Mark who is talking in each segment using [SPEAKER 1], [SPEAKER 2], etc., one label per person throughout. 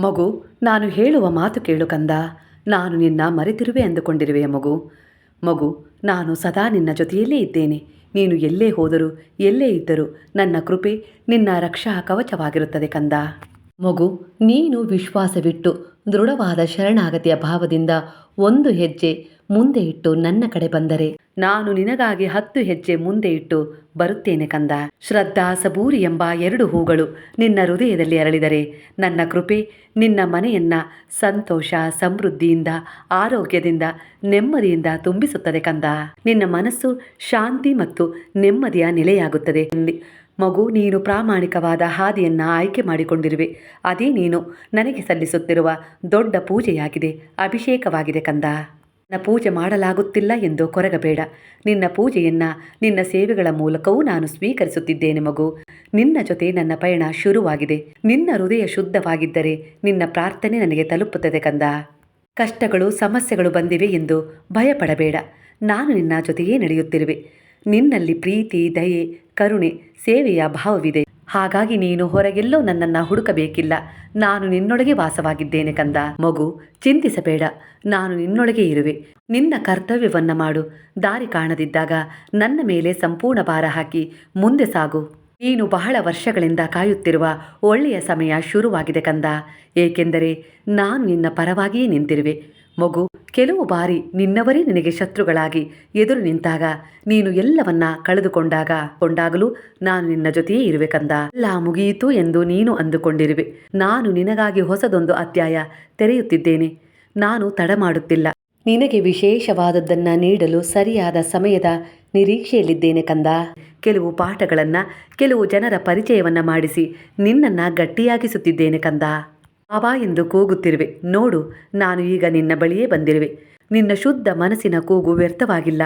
[SPEAKER 1] ಮಗು, ನಾನು ಹೇಳುವ ಮಾತು ಕೇಳು ಕಂದ. ನಾನು ನಿನ್ನ ಮರೆತಿರುವೆ ಅಂದುಕೊಂಡಿರುವೆಯ ಮಗು. ಮಗು, ನಾನು ಸದಾ ನಿನ್ನ ಜೊತೆಯಲ್ಲೇ ಇದ್ದೇನೆ. ನೀನು ಎಲ್ಲೇ ಹೋದರೂ, ಎಲ್ಲೇ ಇದ್ದರೂ ನನ್ನ ಕೃಪೆ ನಿನ್ನ ರಕ್ಷಾ ಕವಚವಾಗಿರುತ್ತದೆ ಕಂದ. ಮಗು, ನೀನು ವಿಶ್ವಾಸವಿಟ್ಟು ದೃಢವಾದ ಶರಣಾಗತಿಯ ಭಾವದಿಂದ ಒಂದು ಹೆಜ್ಜೆ ಮುಂದೆ ಇಟ್ಟು ನನ್ನ ಕಡೆ ಬಂದರೆ. ನಾನು ನಿನಗಾಗಿ ಹತ್ತು ಹೆಜ್ಜೆ ಮುಂದೆ ಇಟ್ಟು ಬರುತ್ತೇನೆ ಕಂದ. ಶ್ರದ್ಧಾ ಸಬೂರಿ ಎಂಬ ಎರಡು ಹೂಗಳು ನಿನ್ನ ಹೃದಯದಲ್ಲಿ ಅರಳಿದರೆ. ನನ್ನ ಕೃಪೆ, ನಿನ್ನ ಮನೆಯನ್ನ ಸಂತೋಷ, ಸಮೃದ್ಧಿಯಿಂದ, ಆರೋಗ್ಯದಿಂದ, ನೆಮ್ಮದಿಯಿಂದ ತುಂಬಿಸುತ್ತದೆ ಕಂದ. ನಿನ್ನ ಮನಸ್ಸು ಶಾಂತಿ ಮತ್ತು ನೆಮ್ಮದಿಯ ನೆಲೆಯಾಗುತ್ತದೆ. ಮಗು, ನೀನು ಪ್ರಾಮಾಣಿಕವಾದ ಹಾದಿಯನ್ನು ಆಯ್ಕೆ ಮಾಡಿಕೊಂಡಿರುವೆ. ಅದೇ ನೀನು ನನಗೆ ಸಲ್ಲಿಸುತ್ತಿರುವ ದೊಡ್ಡ ಪೂಜೆಯಾಗಿದೆ. ಅಭಿಷೇಕವಾಗಿದೆ ಕಂದ. ನನ್ನ ಪೂಜೆ ಮಾಡಲಾಗುತ್ತಿಲ್ಲ ಎಂದು ಕೊರಗಬೇಡ. ನಿನ್ನ ಪೂಜೆಯನ್ನು ನಿನ್ನ ಸೇವೆಗಳ ಮೂಲಕವೂ ನಾನು ಸ್ವೀಕರಿಸುತ್ತಿದ್ದೇನೆ ಮಗು. ನಿನ್ನ ಜೊತೆ ನನ್ನ ಪಯಣ ಶುರುವಾಗಿದೆ. ನಿನ್ನ ಹೃದಯ ಶುದ್ಧವಾಗಿದ್ದರೆ ನಿನ್ನ ಪ್ರಾರ್ಥನೆ ನನಗೆ ತಲುಪುತ್ತದೆ ಕಂದ. ಕಷ್ಟಗಳು, ಸಮಸ್ಯೆಗಳು ಬಂದಿವೆ ಎಂದು ಭಯಪಡಬೇಡ. ನಾನು ನಿನ್ನ ಜೊತೆಯೇ ನಡೆಯುತ್ತಿರುವೆ. ನಿನ್ನಲ್ಲಿ ಪ್ರೀತಿ, ದಯೆ, ಕರುಣೆ, ಸೇವೆಯ ಭಾವವಿದೆ. ಹಾಗಾಗಿ ನೀನು ಹೊರಗೆಲ್ಲೋ ನನ್ನನ್ನು ಹುಡುಕಬೇಕಿಲ್ಲ. ನಾನು ನಿನ್ನೊಳಗೆ ವಾಸವಾಗಿದ್ದೇನೆ ಕಂದ. ಮಗು, ಚಿಂತಿಸಬೇಡ. ನಾನು ನಿನ್ನೊಳಗೆ ಇರುವೆ. ನಿನ್ನ ಕರ್ತವ್ಯವನ್ನ ಮಾಡು. ದಾರಿ ಕಾಣದಿದ್ದಾಗ ನನ್ನ ಮೇಲೆ ಸಂಪೂರ್ಣ ಭಾರ ಹಾಕಿ ಮುಂದೆ ಸಾಗು. ನೀನು ಬಹಳ ವರ್ಷಗಳಿಂದ ಕಾಯುತ್ತಿರುವ ಒಳ್ಳೆಯ ಸಮಯ ಶುರುವಾಗಿದೆ ಕಂದ. ಏಕೆಂದರೆ ನಾನು ನಿನ್ನ ಪರವಾಗಿಯೇ ನಿಂತಿರುವೆ. ಮಗು, ಕೆಲವು ಬಾರಿ ನಿನ್ನವರೇ ನಿನಗೆ ಶತ್ರುಗಳಾಗಿ ಎದುರು ನಿಂತಾಗ ನೀನು ಎಲ್ಲವನ್ನ ಕಳೆದುಕೊಂಡಾಗ ಕೊಂಡಾಗಲೂ ನಾನು ನಿನ್ನ ಜೊತೆಯೇ ಇರುವೆ ಕಂದ. ಎಲ್ಲ ಮುಗಿಯಿತು ಎಂದು ನೀನು ಅಂದುಕೊಂಡಿರುವೆ. ನಾನು ನಿನಗಾಗಿ ಹೊಸದೊಂದು ಅಧ್ಯಾಯ ತೆರೆಯುತ್ತಿದ್ದೇನೆ. ನಾನು ತಡ ಮಾಡುತ್ತಿಲ್ಲ ನಿನಗೆ ವಿಶೇಷವಾದದ್ದನ್ನ ನೀಡಲು ಸರಿಯಾದ ಸಮಯದ ನಿರೀಕ್ಷೆಯಲ್ಲಿದ್ದೇನೆ ಕಂದ. ಕೆಲವು ಪಾಠಗಳನ್ನು, ಕೆಲವು ಜನರ ಪರಿಚಯವನ್ನ ಮಾಡಿಸಿ ನಿನ್ನನ್ನು ಗಟ್ಟಿಯಾಗಿಸುತ್ತಿದ್ದೇನೆ ಕಂದ. ಬಾಬಾ ಎಂದು ಕೂಗುತ್ತಿರುವೆ. ನೋಡು, ನಾನು ಈಗ ನಿನ್ನ ಬಳಿಯೇ ಬಂದಿರುವೆ. ನಿನ್ನ ಶುದ್ಧ ಮನಸ್ಸಿನ ಕೂಗು ವ್ಯರ್ಥವಾಗಿಲ್ಲ.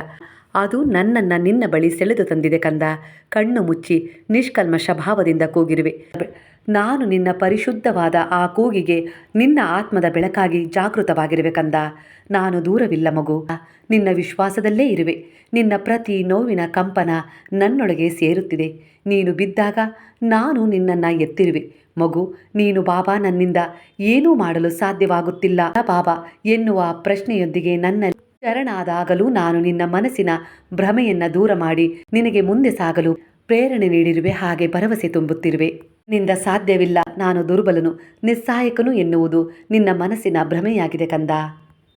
[SPEAKER 1] ಅದು ನನ್ನನ್ನು ನಿನ್ನ ಬಳಿ ಸೆಳೆದು ತಂದಿದೆ ಕಂದ. ಕಣ್ಣು ಮುಚ್ಚಿ ನಿಷ್ಕಲ್ಮಶ ಭಾವದಿಂದ ಕೂಗಿರುವೆ. ನಾನು ನಿನ್ನ ಪರಿಶುದ್ಧವಾದ ಆ ಕೂಗಿಗೆ ನಿನ್ನ ಆತ್ಮದ ಬೆಳಕಾಗಿ ಜಾಗೃತವಾಗಿರುವೆ ಕಂದ. ನಾನು ದೂರವಿಲ್ಲ ಮಗು. ನಿನ್ನ ವಿಶ್ವಾಸದಲ್ಲೇ ಇರುವೆ. ನಿನ್ನ ಪ್ರತಿ ನೋವಿನ ಕಂಪನ ನನ್ನೊಳಗೆ ಸೇರುತ್ತಿದೆ. ನೀನು ಬಿದ್ದಾಗ ನಾನು ನಿನ್ನನ್ನು ಎತ್ತಿರುವೆ. ಮಗು, ನೀನು ಬಾಬಾ ನನ್ನಿಂದ ಏನೂ ಮಾಡಲು ಸಾಧ್ಯವಾಗುತ್ತಿಲ್ಲ. ಬಾಬಾ, ಎನ್ನುವ ಪ್ರಶ್ನೆಯೊಂದಿಗೆ ನನ್ನ ಶರಣಾದಾಗಲೂ ನಾನು ನಿನ್ನ ಮನಸ್ಸಿನ ಭ್ರಮೆಯನ್ನ ದೂರ ಮಾಡಿ ನಿನಗೆ ಮುಂದೆ ಸಾಗಲು ಪ್ರೇರಣೆ ನೀಡಿರುವೆ, ಹಾಗೆ ಭರವಸೆ ತುಂಬುತ್ತಿರುವೆ. ನಿಂದ ಸಾಧ್ಯವಿಲ್ಲ, ನಾನು ದುರ್ಬಲನು ನಿಸ್ಸಹಾಯಕನು ಎನ್ನುವುದು ನಿನ್ನ ಮನಸ್ಸಿನ ಭ್ರಮೆಯಾಗಿದೆ ಕಂದ.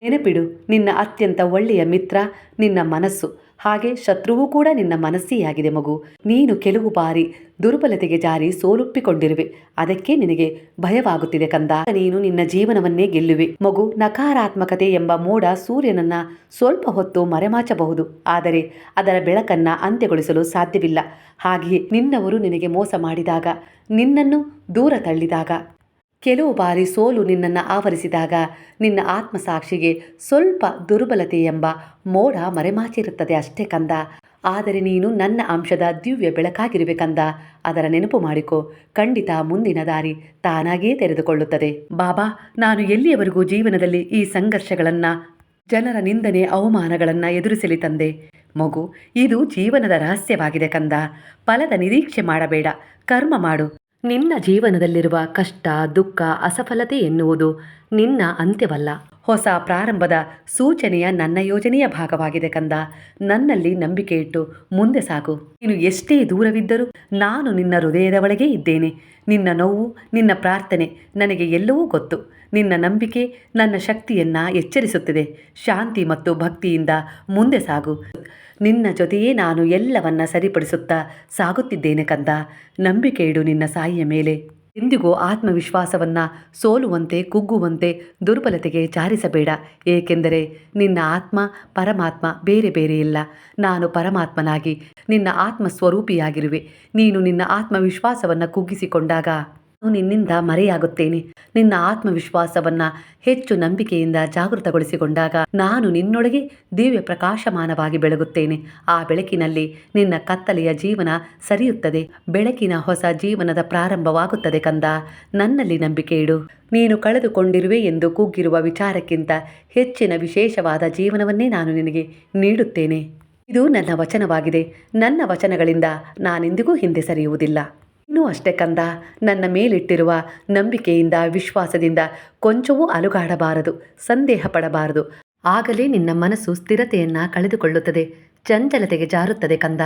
[SPEAKER 1] ನೆನಪಿಡು, ನಿನ್ನ ಅತ್ಯಂತ ಒಳ್ಳೆಯ ಮಿತ್ರ, ನಿನ್ನ ಮನಸ್ಸು. ಹಾಗೆ ಶತ್ರುವು ಕೂಡ ನಿನ್ನ ಮನಸ್ಸಿಯಾಗಿದೆ ಮಗು. ನೀನು ಕೆಲವು ಬಾರಿ ದುರ್ಬಲತೆಗೆ ಜಾರಿ ಸೋಲುಪ್ಪಿಕೊಂಡಿರುವೆ. ಅದಕ್ಕೆ ನಿನಗೆ ಭಯವಾಗುತ್ತಿದೆ ಕಂದ. ನೀನು ನಿನ್ನ ಜೀವನವನ್ನೇ ಗೆಲ್ಲುವೆ. ಮಗು, ನಕಾರಾತ್ಮಕತೆ ಎಂಬ ಮೋಡ ಸೂರ್ಯನನ್ನ ಸ್ವಲ್ಪ ಹೊತ್ತು ಮರೆಮಾಚಬಹುದು. ಆದರೆ ಅದರ ಬೆಳಕನ್ನ ಅಂತ್ಯಗೊಳಿಸಲು ಸಾಧ್ಯವಿಲ್ಲ. ಹಾಗೆಯೇ ನಿನ್ನವರು ನಿನಗೆ ಮೋಸ ಮಾಡಿದಾಗ, ನಿನ್ನನ್ನು ದೂರ ತಳ್ಳಿದಾಗ. ಕೆಲವು ಬಾರಿ ಸೋಲು ನಿನ್ನನ್ನು ಆವರಿಸಿದಾಗ ನಿನ್ನ ಆತ್ಮಸಾಕ್ಷಿಗೆ ಸ್ವಲ್ಪ ದುರ್ಬಲತೆ ಎಂಬ ಮೋಡ ಮರೆಮಾಚಿರುತ್ತದೆ ಅಷ್ಟೇ ಕಂದ. ಆದರೆ ನೀನು ನನ್ನ ಅಂಶದ ದಿವ್ಯ ಬೆಳಕಾಗಿರಬೇಕಂದ. ಕಂದ ಅದರ ನೆನಪು ಮಾಡಿಕೊ. ಖಂಡಿತ ಮುಂದಿನ ದಾರಿ ತಾನಾಗಿಯೇ ತೆರೆದುಕೊಳ್ಳುತ್ತದೆ. ಬಾಬಾ, ನಾನು ಎಲ್ಲಿಯವರೆಗೂ ಜೀವನದಲ್ಲಿ ಈ ಸಂಘರ್ಷಗಳನ್ನು, ಜನರ ನಿಂದನೆ ಅವಮಾನಗಳನ್ನು ಎದುರಿಸಲಿ ತಂದೆ. ಮಗು, ಇದು ಜೀವನದ ರಹಸ್ಯವಾಗಿದೆ ಕಂದ. ಫಲದ ನಿರೀಕ್ಷೆ ಮಾಡಬೇಡ. ಕರ್ಮ ಮಾಡು. ನಿನ್ನ ಜೀವನದಲ್ಲಿರುವ ಕಷ್ಟ ದುಃಖ ಅಸಫಲತೆ ಎನ್ನುವುದು ನಿನ್ನ ಅಂತ್ಯವಲ್ಲ. ಹೊಸ ಪ್ರಾರಂಭದ ಸೂಚನೆಯ ನನ್ನ ಯೋಜನೆಯ ಭಾಗವಾಗಿದೆ ಕಂದ. ನನ್ನಲ್ಲಿ ನಂಬಿಕೆ ಇಟ್ಟು ಮುಂದೆ ಸಾಗು. ನೀನು ಎಷ್ಟೇ ದೂರವಿದ್ದರೂ ನಾನು ನಿನ್ನ ಹೃದಯದ ಒಳಗೆ ಇದ್ದೇನೆ. ನಿನ್ನ ನೋವು, ನಿನ್ನ ಪ್ರಾರ್ಥನೆ ನನಗೆ ಎಲ್ಲವೂ ಗೊತ್ತು. ನಿನ್ನ ನಂಬಿಕೆ ನನ್ನ ಶಕ್ತಿಯನ್ನ ಎಚ್ಚರಿಸುತ್ತಿದೆ. ಶಾಂತಿ ಮತ್ತು ಭಕ್ತಿಯಿಂದ ಮುಂದೆ ಸಾಗು. ನಿನ್ನ ಜೊತೆಯೇ ನಾನು ಎಲ್ಲವನ್ನ ಸರಿಪಡಿಸುತ್ತಾ ಸಾಗುತ್ತಿದ್ದೇನೆ ಕಂದ. ನಂಬಿಕೆ ಇಡು ನಿನ್ನ ಸಾಯಿಯ ಮೇಲೆ. ಎಂದಿಗೂ ಆತ್ಮವಿಶ್ವಾಸವನ್ನು ಸೋಲುವಂತೆ, ಕುಗ್ಗುವಂತೆ ದುರ್ಬಲತೆಗೆ ಜಾರಿಸಬೇಡ. ಏಕೆಂದರೆ ನಿನ್ನ ಆತ್ಮ ಪರಮಾತ್ಮ ಬೇರೆ ಬೇರೆ ಇಲ್ಲ. ನಾನು ಪರಮಾತ್ಮನಾಗಿ ನಿನ್ನ ಆತ್ಮ ಸ್ವರೂಪಿಯಾಗಿರುವೆ ನೀನು ನಿನ್ನ ಆತ್ಮವಿಶ್ವಾಸವನ್ನು ಕುಗ್ಗಿಸಿಕೊಂಡಾಗ ನಿನ್ನಿಂದ ಮರೆಯಾಗುತ್ತೇನೆ. ನಿನ್ನ ಆತ್ಮವಿಶ್ವಾಸವನ್ನ ಹೆಚ್ಚು ನಂಬಿಕೆಯಿಂದ ಜಾಗೃತಗೊಳಿಸಿಕೊಂಡಾಗ ನಾನು ನಿನ್ನೊಳಗೆ ದಿವ್ಯ ಪ್ರಕಾಶಮಾನವಾಗಿ ಬೆಳಗುತ್ತೇನೆ. ಆ ಬೆಳಕಿನಲ್ಲಿ ನಿನ್ನ ಕತ್ತಲೆಯ ಜೀವನ ಸರಿಯುತ್ತದೆ. ಬೆಳಕಿನ ಹೊಸ ಜೀವನದ ಪ್ರಾರಂಭವಾಗುತ್ತದೆ ಕಂದ. ನನ್ನಲ್ಲಿ ನಂಬಿಕೆ ಇಡು. ನೀನು ಕಳೆದುಕೊಂಡಿರುವೆ ಎಂದು ಕುಗ್ಗಿರುವ ವಿಚಾರಕ್ಕಿಂತ ಹೆಚ್ಚಿನ ವಿಶೇಷವಾದ ಜೀವನವನ್ನೇ ನಾನು ನಿನಗೆ ನೀಡುತ್ತೇನೆ. ಇದು ನನ್ನ ವಚನವಾಗಿದೆ. ನನ್ನ ವಚನಗಳಿಂದ ನಾನೆಂದಿಗೂ ಹಿಂದೆ ಸರಿಯುವುದಿಲ್ಲ. ಇನ್ನೂ ಅಷ್ಟೇ ಕಂದ, ನನ್ನ ಮೇಲಿಟ್ಟಿರುವ ನಂಬಿಕೆಯಿಂದ, ವಿಶ್ವಾಸದಿಂದ ಕೊಂಚವೂ ಅಲುಗಾಡಬಾರದು, ಸಂದೇಹ ಪಡಬಾರದು. ಆಗಲೇ ನಿನ್ನ ಮನಸ್ಸು ಸ್ಥಿರತೆಯನ್ನ ಕಳೆದುಕೊಳ್ಳುತ್ತದೆ, ಚಂಚಲತೆಗೆ ಜಾರುತ್ತದೆ ಕಂದ.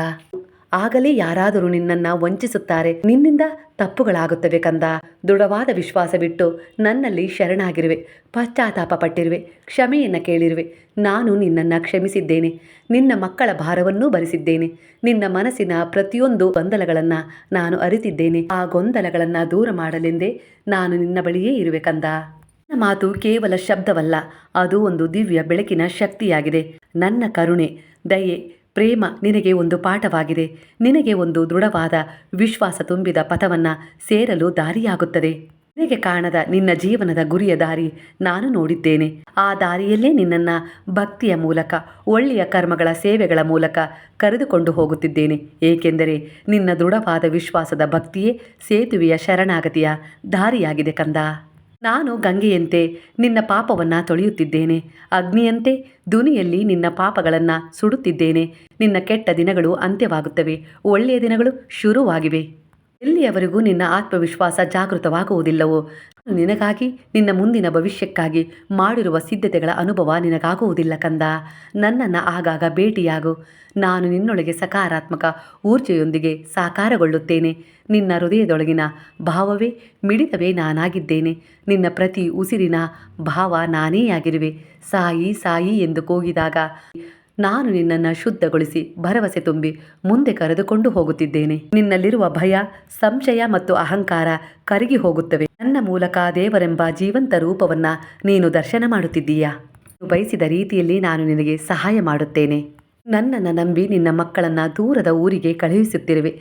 [SPEAKER 1] ಆಗಲೇ ಯಾರಾದರೂ ನಿನ್ನನ್ನು ವಂಚಿಸುತ್ತಾರೆ. ನಿನ್ನಿಂದ ತಪ್ಪುಗಳಾಗುತ್ತವೆ ಕಂದ. ದೃಢವಾದ ವಿಶ್ವಾಸ ಬಿಟ್ಟು ನನ್ನಲ್ಲಿ ಶರಣಾಗಿರುವೆ. ಪಶ್ಚಾತ್ತಾಪ ಪಟ್ಟಿರುವೆ. ಕ್ಷಮೆಯನ್ನು ಕೇಳಿರುವೆ. ನಾನು ನಿನ್ನನ್ನು ಕ್ಷಮಿಸಿದ್ದೇನೆ. ನಿನ್ನ ಮಕ್ಕಳ ಭಾರವನ್ನೂ ಭರಿಸಿದ್ದೇನೆ ನಿನ್ನ ಮನಸ್ಸಿನ ಪ್ರತಿಯೊಂದು ಗೊಂದಲಗಳನ್ನು ನಾನು ಅರಿತಿದ್ದೇನೆ. ಆ ಗೊಂದಲಗಳನ್ನು ದೂರ ಮಾಡಲೆಂದೇ ನಾನು ನಿನ್ನ ಬಳಿಯೇ ಇರುವೆ ಕಂದ. ನನ್ನ ಮಾತು ಕೇವಲ ಶಬ್ದವಲ್ಲ, ಅದು ಒಂದು ದಿವ್ಯ ಬೆಳಕಿನ ಶಕ್ತಿಯಾಗಿದೆ. ನನ್ನ ಕರುಣೆ, ದಯೆ ಪ್ರೇಮ ನಿನಗೆ ಒಂದು ಪಾಠವಾಗಿದೆ. ನಿನಗೆ ಒಂದು ದೃಢವಾದ ವಿಶ್ವಾಸ ತುಂಬಿದ ಪಥವನ್ನು ಸೇರಲು ದಾರಿಯಾಗುತ್ತದೆ. ನಿನಗೆ ಕಾಣದ ನಿನ್ನ ಜೀವನದ ಗುರಿಯ ದಾರಿ ನಾನು ನೋಡಿದ್ದೇನೆ. ಆ ದಾರಿಯಲ್ಲೇ ನಿನ್ನನ್ನು ಭಕ್ತಿಯ ಮೂಲಕ, ಒಳ್ಳೆಯ ಕರ್ಮಗಳ ಸೇವೆಗಳ ಮೂಲಕ ಕರೆದುಕೊಂಡು ಹೋಗುತ್ತಿದ್ದೇನೆ. ಏಕೆಂದರೆ ನಿನ್ನ ದೃಢವಾದ ವಿಶ್ವಾಸದ ಭಕ್ತಿಯೇ ಸೇತುವೆಯ ಶರಣಾಗತಿಯ ದಾರಿಯಾಗಿದೆ ಕಂದ. ನಾನು ಗಂಗೆಯಂತೆ ನಿನ್ನ ಪಾಪವನ್ನು ತೊಳೆಯುತ್ತಿದ್ದೇನೆ. ಅಗ್ನಿಯಂತೆ ದುನಿಯಲ್ಲಿ ನಿನ್ನ ಪಾಪಗಳನ್ನು ಸುಡುತ್ತಿದ್ದೇನೆ. ನಿನ್ನ ಕೆಟ್ಟ ದಿನಗಳು ಅಂತ್ಯವಾಗುತ್ತವೆ. ಒಳ್ಳೆಯ ದಿನಗಳು ಶುರುವಾಗಿವೆ. ಎಲ್ಲಿಯವರೆಗೂ ನಿನ್ನ ಆತ್ಮವಿಶ್ವಾಸ ಜಾಗೃತವಾಗುವುದಿಲ್ಲವೋ? ನಿನಗಾಗಿ, ನಿನ್ನ ಮುಂದಿನ ಭವಿಷ್ಯಕ್ಕಾಗಿ ಮಾಡಿರುವ ಸಿದ್ಧತೆಗಳ ಅನುಭವ ನಿನಗಾಗುವುದಿಲ್ಲ ಕಂದ. ನನ್ನನ್ನು ಆಗಾಗ ಭೇಟಿಯಾಗು. ನಾನು ನಿನ್ನೊಳಗೆ ಸಕಾರಾತ್ಮಕ ಊರ್ಜೆಯೊಂದಿಗೆ ಸಾಕಾರಗೊಳ್ಳುತ್ತೇನೆ. ನಿನ್ನ ಹೃದಯದೊಳಗಿನ ಭಾವವೇ ಮಿಡಿತವೇ ನಾನಾಗಿದ್ದೇನೆ. ನಿನ್ನ ಪ್ರತಿ ಉಸಿರಿನ ಭಾವ ನಾನೇ ಆಗಿರುವೆ ಸಾಯಿ ಸಾಯಿ ಎಂದು ಕೂಗಿದಾಗ ನಾನು ನಿನ್ನನ್ನು ಶುದ್ಧಗೊಳಿಸಿ ಭರವಸೆ ತುಂಬಿ ಮುಂದೆ ಕರೆದುಕೊಂಡು ಹೋಗುತ್ತಿದ್ದೇನೆ. ನಿನ್ನಲ್ಲಿರುವ ಭಯ, ಸಂಶಯ ಮತ್ತು ಅಹಂಕಾರ ಕರಗಿ ಹೋಗುತ್ತವೆ. ನನ್ನ ಮೂಲಕ ದೇವರೆಂಬ ಜೀವಂತ ರೂಪವನ್ನ ನೀನು ದರ್ಶನ ಮಾಡುತ್ತಿದ್ದೀಯಾ? ಬಯಸಿದ ರೀತಿಯಲ್ಲಿ ನಾನು ನಿನಗೆ ಸಹಾಯ ಮಾಡುತ್ತೇನೆ. ನನ್ನನ್ನು ನಂಬಿ ನಿನ್ನ ಮಕ್ಕಳನ್ನ ದೂರದ ಊರಿಗೆ ಕಳುಹಿಸುತ್ತಿರುವೆ.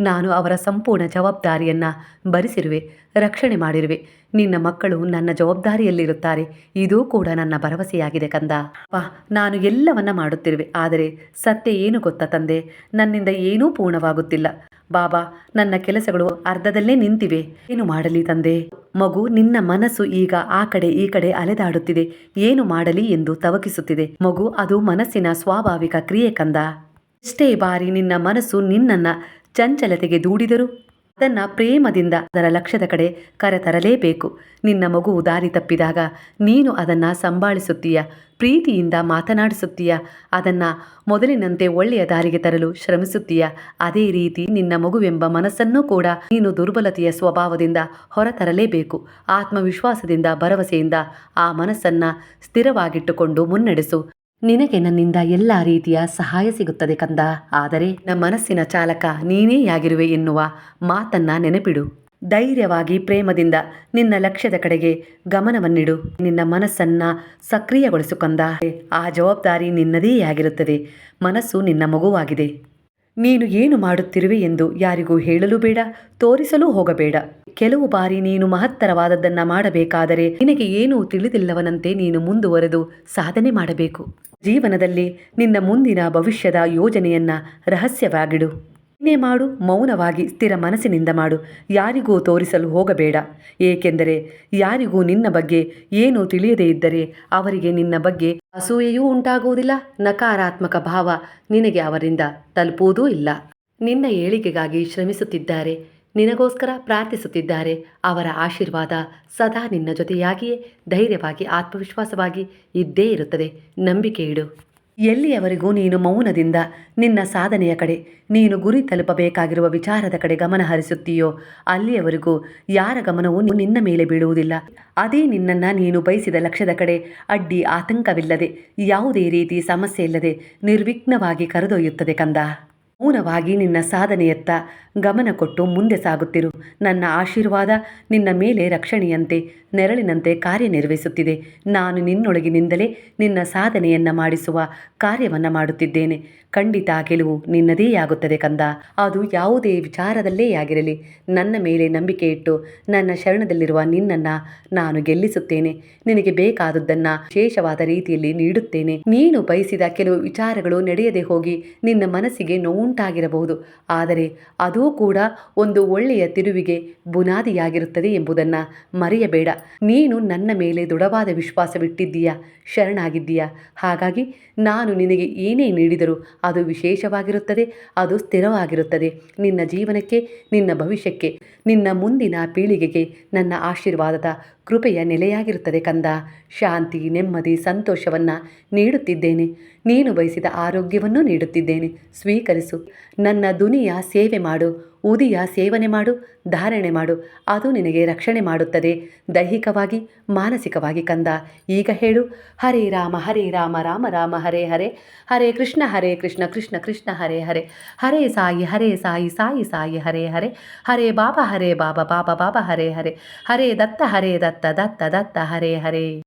[SPEAKER 1] ನಾನು ಅವರ ಸಂಪೂರ್ಣ ಜವಾಬ್ದಾರಿಯನ್ನು ಭರಿಸಿರುವೆ, ರಕ್ಷಣೆ ಮಾಡಿರುವೆ. ನಿನ್ನ ಮಕ್ಕಳು ನನ್ನ ಜವಾಬ್ದಾರಿಯಲ್ಲಿರುತ್ತಾರೆ. ಇದೂ ಕೂಡ ನನ್ನ ಭರವಸೆಯಾಗಿದೆ ಕಂದ. ವಾ, ನಾನು ಎಲ್ಲವನ್ನ ಮಾಡುತ್ತಿರುವೆ, ಆದರೆ ಸತ್ಯ ಏನು ಗೊತ್ತಾ ತಂದೆ? ನನ್ನಿಂದ ಏನೂ ಪೂರ್ಣವಾಗುತ್ತಿಲ್ಲ. ಬಾಬಾ, ನನ್ನ ಕೆಲಸಗಳು ಅರ್ಧದಲ್ಲೇ ನಿಂತಿವೆ. ಏನು ಮಾಡಲಿ ತಂದೆ? ಮಗು, ನಿನ್ನ ಮನಸ್ಸು ಈಗ ಆ ಕಡೆ ಈ ಕಡೆ ಅಲೆದಾಡುತ್ತಿದೆ. ಏನು ಮಾಡಲಿ ಎಂದು ತವಕಿಸುತ್ತಿದೆ. ಮಗು, ಅದು ಮನಸ್ಸಿನ ಸ್ವಾಭಾವಿಕ ಕ್ರಿಯೆ ಕಂದ. ಎಷ್ಟೇ ಬಾರಿ ನಿನ್ನ ಮನಸ್ಸು ನಿನ್ನನ್ನ ಚಂಚಲತೆಗೆ ದೂಡಿದರು. ಅದನ್ನ ಪ್ರೇಮದಿಂದ ಅದರ ಲಕ್ಷ್ಯದ ಕಡೆ ಕರೆತರಲೇಬೇಕು. ನಿನ್ನ ಮಗು ದಾರಿ ತಪ್ಪಿದಾಗ ನೀನು ಅದನ್ನ ಸಂಭಾಳಿಸುತ್ತೀಯ, ಪ್ರೀತಿಯಿಂದ ಮಾತನಾಡಿಸುತ್ತೀಯ, ಅದನ್ನ ಮೊದಲಿನಂತೆ ಒಳ್ಳೆಯ ದಾರಿಗೆ ತರಲು ಶ್ರಮಿಸುತ್ತೀಯ. ಅದೇ ರೀತಿ ನಿನ್ನ ಮಗುವೆಂಬ ಮನಸ್ಸನ್ನೂ ಕೂಡ ನೀನು ದುರ್ಬಲತೆಯ ಸ್ವಭಾವದಿಂದ ಹೊರತರಲೇಬೇಕು. ಆತ್ಮವಿಶ್ವಾಸದಿಂದ ಭರವಸೆಯಿಂದ ಆ ಮನಸ್ಸನ್ನ ಸ್ಥಿರವಾಗಿಟ್ಟುಕೊಂಡು ಮುನ್ನಡೆಸು. ನಿನಗೆ ನನ್ನಿಂದ ಎಲ್ಲ ರೀತಿಯ ಸಹಾಯ ಸಿಗುತ್ತದೆ ಕಂದ. ಆದರೆ ನಮ್ಮ ಮನಸ್ಸಿನ ಚಾಲಕ ನೀನೇ ಆಗಿರುವೆ ಎನ್ನುವ ಮಾತನ್ನ ನೆನಪಿಡು. ಧೈರ್ಯವಾಗಿ ಪ್ರೇಮದಿಂದ ನಿನ್ನ ಲಕ್ಷ್ಯದ ಕಡೆಗೆ ಗಮನವನ್ನಿಡು. ನಿನ್ನ ಮನಸ್ಸನ್ನ ಸಕ್ರಿಯಗೊಳಿಸು ಕಂದ. ಆ ಜವಾಬ್ದಾರಿ ನಿನ್ನದೇ ಆಗಿರುತ್ತದೆ ಮನಸ್ಸು ನಿನ್ನ ಮಗುವಾಗಿದೆ. ನೀನು ಏನು ಮಾಡುತ್ತಿರುವೆ ಎಂದು ಯಾರಿಗೂ ಹೇಳಲು ಬೇಡ, ತೋರಿಸಲೂ ಹೋಗಬೇಡ. ಕೆಲವು ಬಾರಿ ನೀನು ಮಹತ್ತರವಾದದ್ದನ್ನ ಮಾಡಬೇಕಾದರೆ ನಿನಗೆ ಏನೂ ತಿಳಿದಿಲ್ಲವನಂತೆ ನೀನು ಮುಂದುವರೆದು ಸಾಧನೆ ಮಾಡಬೇಕು. ಜೀವನದಲ್ಲಿ ನಿನ್ನ ಮುಂದಿನ ಭವಿಷ್ಯದ ಯೋಜನೆಯನ್ನ ರಹಸ್ಯವಾಗಿಡು. ಏನೇ ಮಾಡು, ಮೌನವಾಗಿ ಸ್ಥಿರ ಮನಸ್ಸಿನಿಂದ ಮಾಡು. ಯಾರಿಗೂ ತೋರಿಸಲು ಹೋಗಬೇಡ. ಏಕೆಂದರೆ ಯಾರಿಗೂ ನಿನ್ನ ಬಗ್ಗೆ ಏನೂ ತಿಳಿಯದೇ ಇದ್ದರೆ ಅವರಿಗೆ ನಿನ್ನ ಬಗ್ಗೆ ಅಸೂಯೆಯೂ ಉಂಟಾಗುವುದಿಲ್ಲ. ನಕಾರಾತ್ಮಕ ಭಾವ ನಿನಗೆ ಅವರಿಂದ ತಲುಪುವುದೂ ಇಲ್ಲ. ನಿನ್ನ ಏಳಿಗೆಗಾಗಿ ಶ್ರಮಿಸುತ್ತಿದ್ದಾರೆ. ನಿನಗೋಸ್ಕರ ಪ್ರಾರ್ಥಿಸುತ್ತಿದ್ದಾರೆ. ಅವರ ಆಶೀರ್ವಾದ ಸದಾ ನಿನ್ನ ಜೊತೆಯಾಗಿಯೇ ಧೈರ್ಯವಾಗಿ, ಆತ್ಮವಿಶ್ವಾಸವಾಗಿ ಇದ್ದೇ ಇರುತ್ತದೆ. ನಂಬಿಕೆ ಇಡು. ಎಲ್ಲಿಯವರೆಗೂ ನೀನು ಮೌನದಿಂದ ನಿನ್ನ ಸಾಧನೆಯ ಕಡೆ, ನೀನು ಗುರಿ ತಲುಪಬೇಕಾಗಿರುವ ವಿಚಾರದ ಕಡೆ ಗಮನ ಹರಿಸುತ್ತೀಯೋ, ಅಲ್ಲಿಯವರೆಗೂ ಯಾರ ಗಮನವೂ ನಿನ್ನ ಮೇಲೆ ಬೀಳುವುದಿಲ್ಲ. ಅದೇ ನಿನ್ನನ್ನು ನೀನು ಬಯಸಿದ ಲಕ್ಷ್ಯದ ಕಡೆ ಅಡ್ಡಿ ಆತಂಕವಿಲ್ಲದೆ, ಯಾವುದೇ ರೀತಿ ಸಮಸ್ಯೆ ಇಲ್ಲದೆ ನಿರ್ವಿಘ್ನವಾಗಿ ಕರೆದೊಯ್ಯುತ್ತದೆ ಕಂದ. ಮೌನವಾಗಿ ನಿನ್ನ ಸಾಧನೆಯತ್ತ ಗಮನ ಕೊಟ್ಟು ಮುಂದೆ ಸಾಗುತ್ತಿರು. ನನ್ನ ಆಶೀರ್ವಾದ ನಿನ್ನ ಮೇಲೆ ರಕ್ಷಣೆಯಂತೆ, ನೆರಳಿನಂತೆ ಕಾರ್ಯನಿರ್ವಹಿಸುತ್ತಿದೆ. ನಾನು ನಿನ್ನೊಳಗಿನಿಂದಲೇ ನಿನ್ನ ಸಾಧನೆಯನ್ನ ಮಾಡಿಸುವ ಕಾರ್ಯವನ್ನು ಮಾಡುತ್ತಿದ್ದೇನೆ. ಖಂಡಿತ ಗೆಲುವು ನಿನ್ನದೇ ಆಗುತ್ತದೆ ಕಂದ. ಅದು ಯಾವುದೇ ವಿಚಾರದಲ್ಲೇ ಆಗಿರಲಿ. ನನ್ನ ಮೇಲೆ ನಂಬಿಕೆ ಇಟ್ಟು ನನ್ನ ಶರಣದಲ್ಲಿರುವ ನಿನ್ನನ್ನು ನಾನು ಗೆಲ್ಲಿಸುತ್ತೇನೆ. ನಿನಗೆ ಬೇಕಾದದ್ದನ್ನು ವಿಶೇಷವಾದ ರೀತಿಯಲ್ಲಿ ನೀಡುತ್ತೇನೆ. ನೀನು ಬಯಸಿದ ಕೆಲವು ವಿಚಾರಗಳು ನಡೆಯದೆ ಹೋಗಿ ನಿನ್ನ ಮನಸ್ಸಿಗೆ ನೋವುಂಟಾಗಿರಬಹುದು. ಆದರೆ ಅದೂ ಕೂಡ ಒಂದು ಒಳ್ಳೆಯ ತಿರುವಿಗೆ ಬುನಾದಿಯಾಗಿರುತ್ತದೆ ಎಂಬುದನ್ನು ಮರೆಯಬೇಡ. ನೀನು ನನ್ನ ಮೇಲೆ ದೃಢವಾದ ವಿಶ್ವಾಸವಿಟ್ಟಿದ್ದೀಯಾ? ಶರಣಾಗಿದ್ದೀಯಾ? ಹಾಗಾಗಿ ನಾನು ನಿನಗೆ ಏನೇ ನೀಡಿದರೂ ಅದು ವಿಶೇಷವಾಗಿರುತ್ತದೆ ಅದು ಸ್ಥಿರವಾಗಿರುತ್ತದೆ. ನಿನ್ನ ಜೀವನಕ್ಕೆ ನಿನ್ನ ಭವಿಷ್ಯಕ್ಕೆ ನಿನ್ನ ಮುಂದಿನ ಪೀಳಿಗೆಗೆ ನನ್ನ ಆಶೀರ್ವಾದದ ಕೃಪೆಯ ನೆಲೆಯಾಗಿರುತ್ತದೆ ಕಂದ. ಶಾಂತಿ, ನೆಮ್ಮದಿ, ಸಂತೋಷವನ್ನು ನೀಡುತ್ತಿದ್ದೇನೆ. ನೀನು ಬಯಸಿದ ಆರೋಗ್ಯವನ್ನು ನೀಡುತ್ತಿದ್ದೇನೆ. ಸ್ವೀಕರಿಸು. ನನ್ನ ದುನಿಯ ಸೇವೆ ಮಾಡು. ಉದಿಯ ಸೇವನೆ ಮಾಡು. ಧಾರಣೆ ಮಾಡು. ಅದು ನಿನಗೆ ರಕ್ಷಣೆ ಮಾಡುತ್ತದೆ. ದೈಹಿಕವಾಗಿ, ಮಾನಸಿಕವಾಗಿ ಕಂದ. ಈಗ ಹೇಳು. ಹರೇ ರಾಮ ಹರೇ ರಾಮ ರಾಮ ರಾಮ, ಹರೇ ಹರೇ. ಹರೇ ಕೃಷ್ಣ ಹರೇ ಕೃಷ್ಣ ಕೃಷ್ಣ ಕೃಷ್ಣ, ಹರೇ ಹರೇ. ಹರೇ ಸಾಯಿ ಹರೇ ಸಾಯಿ ಸಾಯಿ ಸಾಯಿ, ಹರೇ ಹರೇ. ಹರೇ ಬಾಬಾ ಹರೇ ಬಾಬಾ ಬಾಬಾ ಬಾಬಾ, ಹರೇ ಹರೇ. ಹರೇ ದತ್ತ, ಹರೇ ದತ್ತ ದತ್ತ ದತ್ತ ಹರೇ ಹರೇ.